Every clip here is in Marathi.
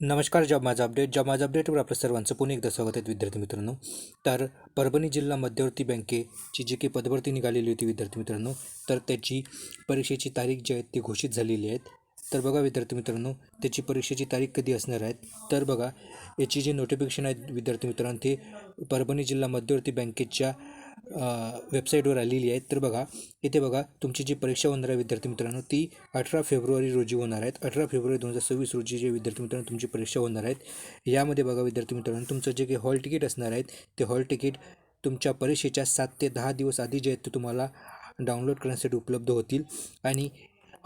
नमस्कार जॉब माझा अपडेट. जॉब माझा अपडेटवर आपलं सर्वांचं पुन्हा एकदा स्वागत आहे विद्यार्थी मित्रांनो. तर परभणी जिल्हा मध्यवर्ती बँकेची जी काही पदभरती निघालेली होती विद्यार्थी मित्रांनो तर त्याची परीक्षेची तारीख जी आहे ती घोषित झालेली आहेत तर बघा विद्यार्थी मित्रांनो त्याची परीक्षेची तारीख कधी असणार आहेत तर बघा याची जी नोटिफिकेशन आहे विद्यार्थी मित्रांनो ते परभणी जिल्हा मध्यवर्ती बँकेच्या वेबसाईटवर आलेली आहेत. तर बघा इथे बघा तुमची जी परीक्षा होणार आहे विद्यार्थी मित्रांनो ती अठरा फेब्रुवारी रोजी होणार आहेत. अठरा फेब्रुवारी दोन हजार सव्वीस रोजी जे विद्यार्थी मित्रांनो तुमची परीक्षा होणार आहेत. यामध्ये बघा विद्यार्थी मित्रांनो तुमचं जे काही हॉल तिकीट असणार आहेत ते हॉल तिकीट तुमच्या परीक्षेच्या सात ते दहा दिवस आधी जे आहेत ते तुम्हाला डाउनलोड करण्यासाठी उपलब्ध होतील. आणि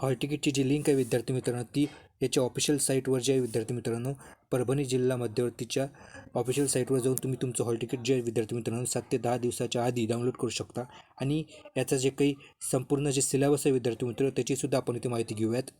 हॉल तिकीटची जी लिंक आहे विद्यार्थी मित्रांनो ती याच्या ऑफिशियल साईटवर जे विद्यार्थी मित्रांनो परभणी जिल्हा मध्यवर्तीच्या ऑफिशियल साईटवर जाऊन तुम्ही तुमचं हॉल तिकीट जे विद्यार्थी मित्रांनो सात ते दहा दिवसाच्या आधी डाउनलोड करू शकता. आणि याचा जे काही संपूर्ण जे सिलेबस आहे विद्यार्थी मित्र त्याचीसुद्धा आपण इथे माहिती घेऊयात.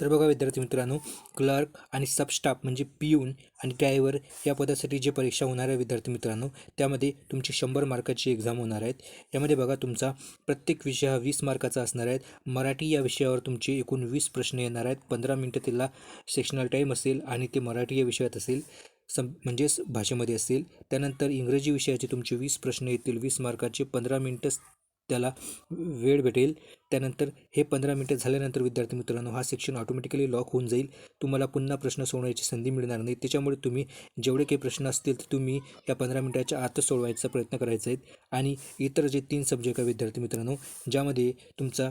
तर बघा विद्यार्थी मित्रांनो क्लर्क आणि सबस्टाफ म्हणजे पियून आणि ड्रायव्हर या पदासाठी जे परीक्षा होणार आहे विद्यार्थी मित्रांनो त्यामध्ये तुमची शंभर मार्काची एक्झाम होणार आहेत. यामध्ये बघा तुमचा प्रत्येक विषय हा वीस मार्काचा असणार आहेत मराठी या विषयावर तुमचे एकूण वीस प्रश्न येणार आहेत. पंधरा मिनटं त्याला सेक्शनल टाईम असेल आणि ते मराठी या विषयात असेल सम म्हणजेच भाषेमध्ये असेल. त्यानंतर इंग्रजी विषयाचे तुमचे वीस प्रश्न येतील. वीस मार्काचे पंधरा मिनटंच त्याला वेळ भेटेल. त्यानंतर हे पंधरा मिनटं झाल्यानंतर विद्यार्थी मित्रांनो हा सेक्शन ऑटोमॅटिकली लॉक होऊन जाईल. तुम्हाला पुन्हा प्रश्न सोडवायची संधी मिळणार नाही. त्याच्यामुळे तुम्ही जेवढे काही प्रश्न असतील ते तुम्ही या पंधरा मिनटाच्या आतच सोडवायचा प्रयत्न करायचा आहेत आणि इतर जे तीन सब्जेक्ट आहे विद्यार्थी मित्रांनो ज्यामध्ये तुमचा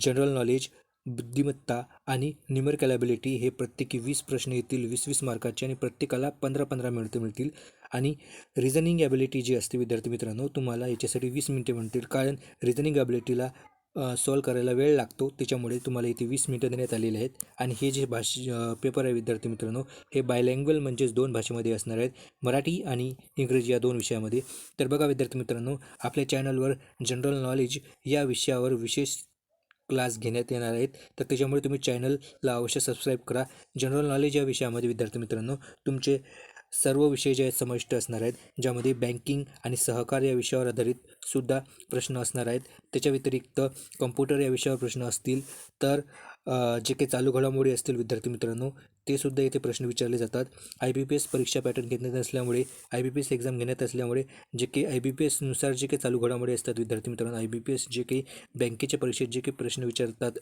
जनरल नॉलेज बुद्धिमत्ता आणि निमर कॅलॅबिलिटी हे प्रत्येकी वीस प्रश्न येतील वीस वीस मार्काचे आणि प्रत्येकाला पंधरा पंधरा मिनिटं मिळतील. आणि रिझनिंग ॲबिलिटी जी असते विद्यार्थी मित्रांनो तुम्हाला याच्यासाठी वीस मिनटे मिळतील कारण रिझनिंग ॲबिलिटीला सॉल्व करायला वेळ लागतो. त्याच्यामुळे तुम्हाला इथे वीस मिनटं देण्यात आलेले आहेत. आणि हे जे भाष पेपर आहे विद्यार्थी मित्रांनो हे बायलँग्वेल म्हणजेच दोन भाषेमध्ये असणार आहेत. मराठी आणि इंग्रजी या दोन विषयामध्ये. तर बघा विद्यार्थी मित्रांनो आपल्या चॅनलवर जनरल नॉलेज या विषयावर विशेष क्लास घेण्यात येणार आहेत. तर त्याच्यामुळे तुम्ही चॅनलला अवश्य सबस्क्राईब करा. जनरल नॉलेज या विषयामध्ये विद्यार्थी मित्रांनो तुमचे सर्व विषय जे आहेत समाविष्ट असणार आहेत. ज्यामध्ये बँकिंग आणि सहकार या विषयावर आधारित सुद्धा प्रश्न असणार आहेत. त्याच्या व्यतिरिक्त कम्प्युटर या विषयावर प्रश्न असतील तर जे काही चालू घडामोडी असतील विद्यार्थी मित्रांनो ते सुद्धा येथे प्रश्न विचारले जातात. आय बी पी एस परीक्षा पॅटर्न घेण्यात असल्यामुळे I B P S exam घेण्यात असल्यामुळे जे काही आय बी पी एसनुसार जे काही चालू घडामोडी असतात विद्यार्थी मित्रांनो आय बी पी एस जे काही बँकेच्या परीक्षेत जे काही प्रश्न विचारतात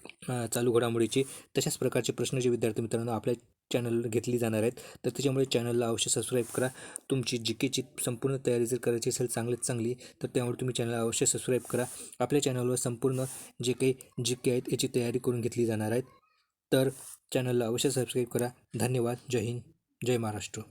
चालू घडामोडीचे तशाच प्रकारचे प्रश्न जे विद्यार्थी मित्रांनो आपल्या चॅनल घेतली जाणार आहेत. तर त्याच्यामुळे चॅनलला अवश्य सबस्क्राईब करा. तुमची जी केची संपूर्ण तयारी जर करायची असेल चांगलीच चांगली तर त्यामुळे तुम्ही चॅनलला अवश्य सबस्क्राईब करा. आपल्या चॅनलवर संपूर्ण जे काही जी के आहेत याची तयारी करून घेतली जाणार आहेत. तर चॅनलला अवश्य सबस्क्राईब करा. धन्यवाद. जय हिंद. जय महाराष्ट्र.